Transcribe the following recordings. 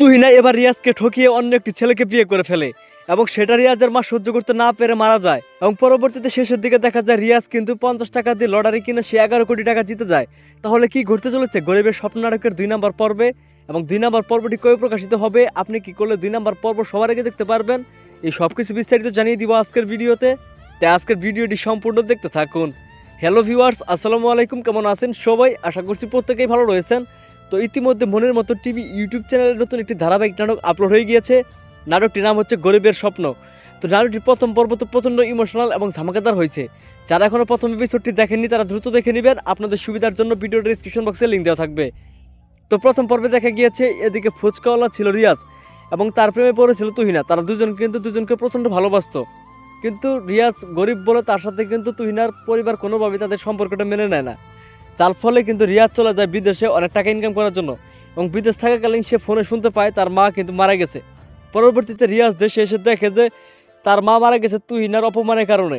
তুহিনা এবার রিয়াজকে ঠকিয়ে অন্য একটি ছেলেকে বিয়ে করে ফেলে এবং সেটা রিয়াজের মা সহ্য করতে না পেরে মারা যায়। এবং পরবর্তীতে শেষের দিকে দেখা যায় রিয়াজ কিন্তু পঞ্চাশ টাকা দিয়ে লটারি কিনে সে এগারো কোটি টাকা জিতে যায়। তাহলে কি ঘটতে চলেছে? গরিবের স্বপ্ন নাটকের দুই নম্বর পর্বে এবং দুই নম্বর পর্বটি কবে প্রকাশিত হবে? আপনি কি করলে দুই নম্বর পর্ব সবার আগে দেখতে পারবেন? এই সব কিছু বিস্তারিত জানিয়ে দিব আজকের ভিডিওতে। তাই আজকের ভিডিওটি সম্পূর্ণ দেখতে থাকুন। হ্যালো ভিউয়ার্স, আসসালামু আলাইকুম। কেমন আছেন সবাই? আশা করছি প্রত্যেকেই ভালো রয়েছেন। তো ইতিমধ্যে মনের মতো টিভি ইউটিউব চ্যানেলের নতুন একটি ধারাবাহিক নাটক আপলোড হয়ে গিয়েছে। নাটকটির নাম হচ্ছে গরিবের স্বপ্ন। তো নাটকটির প্রথম পর্ব তো প্রচণ্ড ইমোশনাল এবং ধামাকাদার হয়েছে। যারা এখনও প্রথম এপিসোডটি দেখেননি, তারা দ্রুত দেখে নেবেন। আপনাদের সুবিধার জন্য ভিডিও ডিসক্রিপশন বক্সে লিঙ্ক দেওয়া থাকবে। তো প্রথম পর্বে দেখা গিয়েছে, এদিকে ফুচকাওয়ালা ছিল রিয়াজ এবং তার প্রেমে পড়েছিল তুহিনা। তারা দুজন কিন্তু দুজনকে প্রচণ্ড ভালোবাসতো। কিন্তু রিয়াজ গরিব বলে তার সাথে কিন্তু তুহিনার পরিবার কোনোভাবেই তাদের সম্পর্কটা মেনে নেয় না। যার ফলে কিন্তু রিয়াজ চলে যায় বিদেশে অনেক টাকা ইনকাম করার জন্য এবং বিদেশ থাকাকালীন সে ফোনে শুনতে পায় তার মা কিন্তু মারা গেছে। পরবর্তীতে রিয়াজ দেশে এসে দেখে যে তার মা মারা গেছে তুহিনার অপমানের কারণে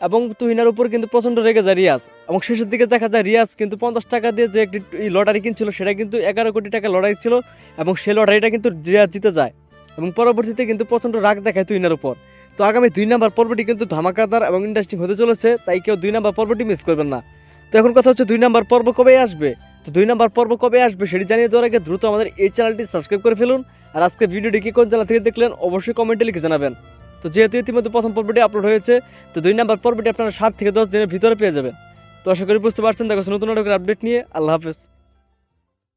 এবং তুহিনার উপর কিন্তু প্রচণ্ড রেগে যায় রিয়াজ এবং শেষের দিকে দেখা যায় রিয়াজ কিন্তু পঞ্চাশ টাকা দিয়ে যে একটি লটারি কিনছিল সেটা কিন্তু এগারো কোটি টাকা লটারি ছিল এবং সেই লটারিটা কিন্তু রিয়াজ জিতে যায় এবং পরবর্তীতে কিন্তু প্রচণ্ড রাগ দেখায় তুহিনার উপর। তো আগামী দুই নাম্বার পর্বটি কিন্তু ধামাকাদার এবং ইন্টারেস্টিং হতে চলেছে, তাই কেউ দুই নাম্বার পর্বটি মিস করবেন না। তো এখন কথা হচ্ছে দুই নাম্বার পর্ব কবে আসবে? তো দুই নাম্বার পর্ব কবে আসবে সেটি জানিয়ে দেওয়ার আগে দ্রুত আমাদের এই চ্যানেলটি সাবস্ক্রাইব করে ফেলুন। আর আজকে ভিডিওটি কি কোন জেলা থেকে দেখলেন অবশ্যই কমেন্টে লিখে জানাবেন। তো যেহেতু ইতিমধ্যে প্রথম পর্বটি আপলোড হয়েছে, তো দুই নাম্বার পর্বটি আপনারা সাত থেকে দশ দিনের ভিতরে পেয়ে যাবেন। তো আশা করি বুঝতে পারছেন, দেখো নতুন নাটকের আপডেট নিয়ে। আল্লাহ হাফেজ।